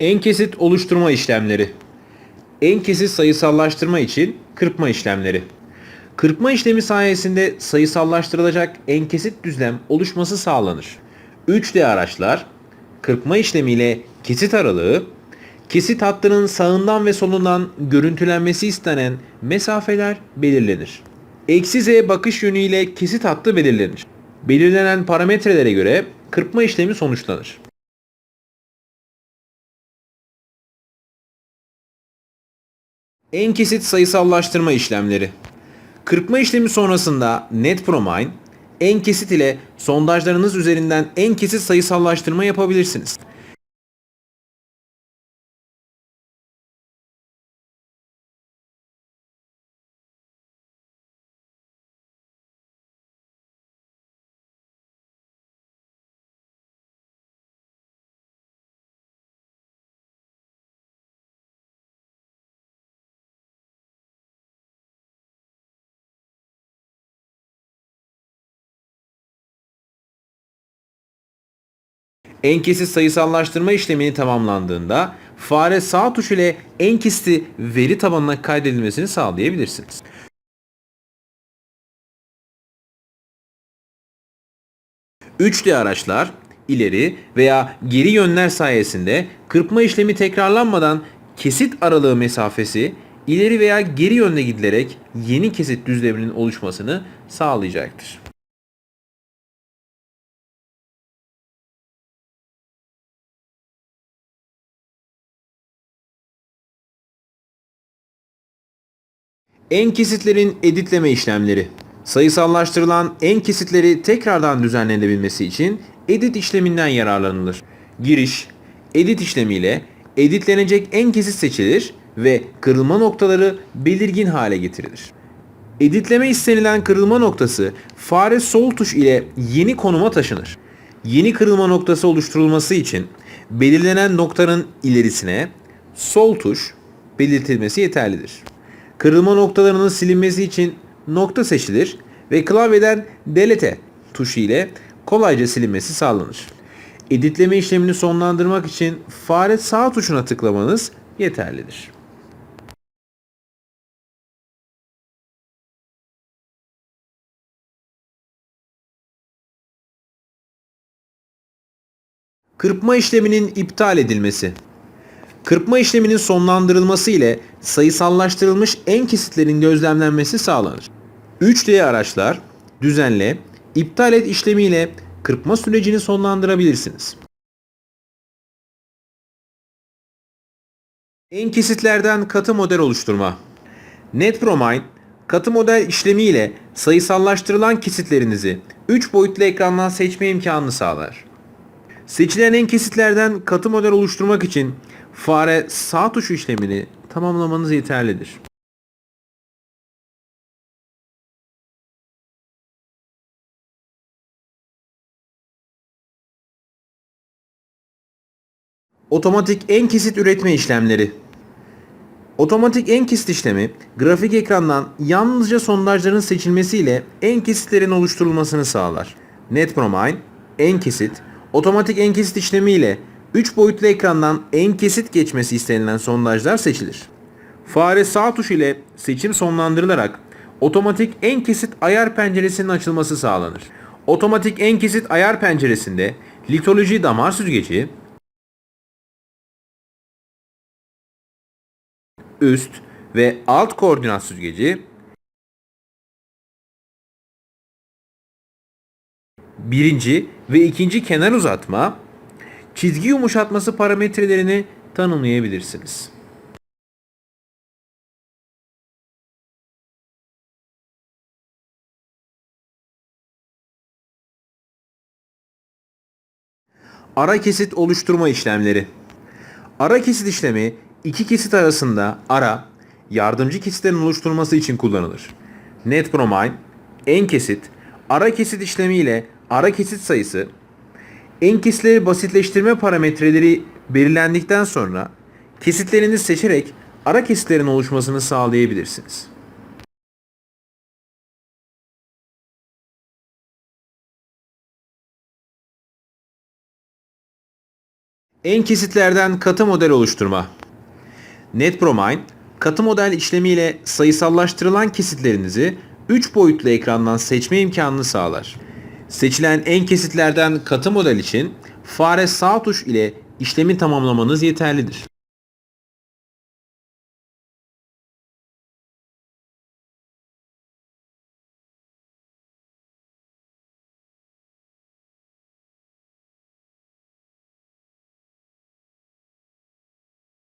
En kesit oluşturma işlemleri. En kesit sayısallaştırma için kırpma işlemleri. Kırpma işlemi sayesinde sayısallaştırılacak en kesit düzlem oluşması sağlanır. 3D araçlar kırpma işlemiyle kesit aralığı, kesit hattının sağından ve solundan görüntülenmesi istenen mesafeler belirlenir. Eksi z bakış yönüyle kesit hattı belirlenir. Belirlenen parametrelere göre kırpma işlemi sonuçlanır. En kesit sayısallaştırma işlemleri. Kırpma işlemi sonrasında NetPromine, en kesit ile sondajlarınız üzerinden en kesit sayısallaştırma yapabilirsiniz. En kesit sayısallaştırma işlemini tamamlandığında fare sağ tuş ile en kesiti veri tabanına kaydedilmesini sağlayabilirsiniz. ...3D araçlar ileri veya geri yönler sayesinde kırpma işlemi tekrarlanmadan kesit aralığı mesafesi ileri veya geri yönde gidilerek yeni kesit düzleminin oluşmasını sağlayacaktır. En kesitlerin editleme işlemleri. Sayısallaştırılan en kesitleri tekrardan düzenlenebilmesi için edit işleminden yararlanılır. Giriş, edit işlemiyle editlenecek en kesit seçilir ve kırılma noktaları belirgin hale getirilir. Editleme istenilen kırılma noktası fare sol tuş ile yeni konuma taşınır. Yeni kırılma noktası oluşturulması için belirlenen noktanın ilerisine sol tuş belirtilmesi yeterlidir. Kırılma noktalarının silinmesi için nokta seçilir ve klavyeden delete tuşu ile kolayca silinmesi sağlanır. Editleme işlemini sonlandırmak için fare sağ tuşuna tıklamanız yeterlidir. Kırpma işleminin iptal edilmesi. Kırpma işleminin sonlandırılması ile sayısallaştırılmış en kesitlerin gözlemlenmesi sağlanır. 3D araçlar düzenle, iptal et işlemiyle kırpma sürecini sonlandırabilirsiniz. En kesitlerden katı model oluşturma. NetPromine katı model işlemi ile sayısallaştırılan kesitlerinizi 3 boyutlu ekrandan seçme imkanını sağlar. Seçilen en kesitlerden katı model oluşturmak için fare sağ tuş işlemini tamamlamanız yeterlidir. Otomatik en kesit üretme işlemleri. Otomatik en kesit işlemi grafik ekrandan yalnızca sondajların seçilmesiyle en kesitlerin oluşturulmasını sağlar. NetPromine en kesit otomatik en kesit işlemi ile 3 boyutlu ekrandan en kesit geçmesi istenilen sondajlar seçilir. Fare sağ tuş ile seçim sonlandırılarak otomatik en kesit ayar penceresinin açılması sağlanır. Otomatik en kesit ayar penceresinde litoloji damar süzgeci, üst ve alt koordinat süzgeci, birinci ve ikinci kenar uzatma, çizgi yumuşatması parametrelerini tanımlayabilirsiniz. Ara kesit oluşturma işlemleri. Ara kesit işlemi iki kesit arasında ara, yardımcı kesitlerin oluşturulması için kullanılır. NetPromine, en kesit, ara kesit işlemi ile ara kesit sayısı, en kesitleri basitleştirme parametreleri belirlendikten sonra kesitlerini seçerek ara kesitlerin oluşmasını sağlayabilirsiniz. En kesitlerden katı model oluşturma. NetPromine, katı model işlemiyle sayısallaştırılan kesitlerinizi 3 boyutlu ekrandan seçme imkanını sağlar. Seçilen en kesitlerden katı model için fare sağ tuş ile işlemi tamamlamanız yeterlidir.